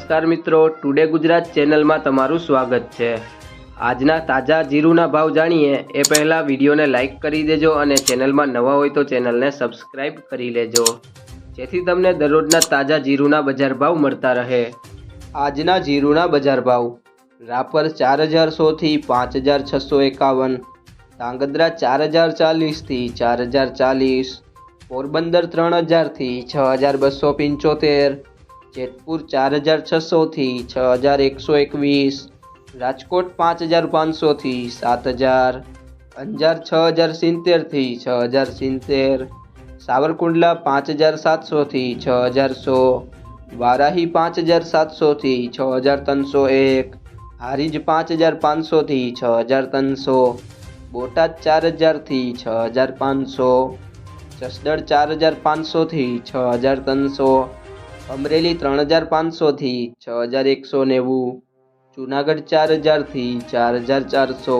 નમસ્કાર મિત્રો ટુડે ગુજરાત ચેનલમાં તમારું સ્વાગત છે. આજના તાજા જીરુના ભાવ જાણીએ, એ પહેલાં વિડીયોને લાઇક કરી દેજો અને ચેનલમાં નવા હોય તો ચેનલને સબસ્ક્રાઇબ કરી લેજો. જેથી તમને દરરોજના તાજા જીરુના બજાર ભાવ મળતા રહે. આજના જીરુના બજાર ભાવ, રાપર ચાર હજાર સોથી પાંચ હજાર છસો એકાવન, ધાંગધ્રા ચાર હજાર ચાલીસથી ચાર હજાર ચાલીસ પોરબંદર ત્રણ હજારથી છ હજાર બસો પંચોતેર જેતપુર ચાર હજાર છસોથી છ હજાર એકસો એકવીસ, રાજકોટ પાંચ હજાર પાંચસોથી સાત હજાર, અંજાર છ હજાર સિત્તેરથી છ હજાર સિત્તેર, સાવરકુંડલા પાંચ હજાર સાતસોથી છ હજાર સો, વારાહી પાંચ હજાર સાતસોથી છ હજાર ત્રણસો એક, હારીજ પાંચ હજાર પાંચસોથી છ હજાર ત્રણસો, બોટાદ ચાર હજારથી છ હજાર પાંચસો, જસદણ ચાર હજાર પાંચસોથી છ હજાર ત્રણસો અમરેલી ત્રણ હજાર પાંચસોથી છ હજાર એકસો નેવું, જુનાગઢ ચાર હજારથી ચાર હજાર ચારસો,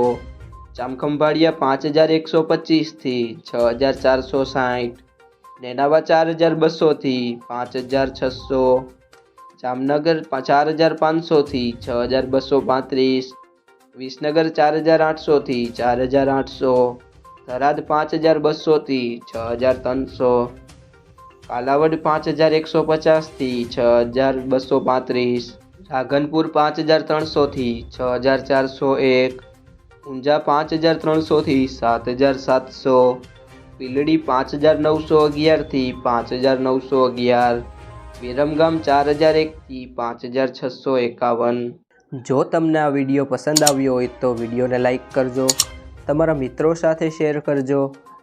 જામખંભાળિયા પાંચ હજાર એકસો પચીસથી છ હજાર ચારસો સાઠ, નેનાવા ચાર હજાર બસોથી પાંચ હજાર છસો, જામનગર ચાર હજાર પાંચસોથી છ હજાર બસો પાંત્રીસ, વિસનગર ચાર હજાર આઠસોથી ચાર હજાર આઠસો, થરાદ પાંચ હજાર બસોથી છ હજાર ત્રણસો કાલાવડ પાંચ હજાર એકસો પચાસથી છ હજાર બસો પાંત્રીસ રાધનપુર પાંચ હજાર ત્રણસોથી છ હજાર ચારસો એક, ઊંઝા પાંચ હજાર ત્રણસોથી સાત હજાર સાતસો, પીલડી પાંચ હજાર નવસો અગિયારથી પાંચ હજાર નવસો અગિયાર વિરમગામ ચાર હજાર એકથી પાંચ હજાર છસો એકાવન. જો તમને આ વીડિયો પસંદ આવ્યો હોય તો વિડીયોને લાઈક કરજો, તમારા મિત્રો સાથે શેર કરજો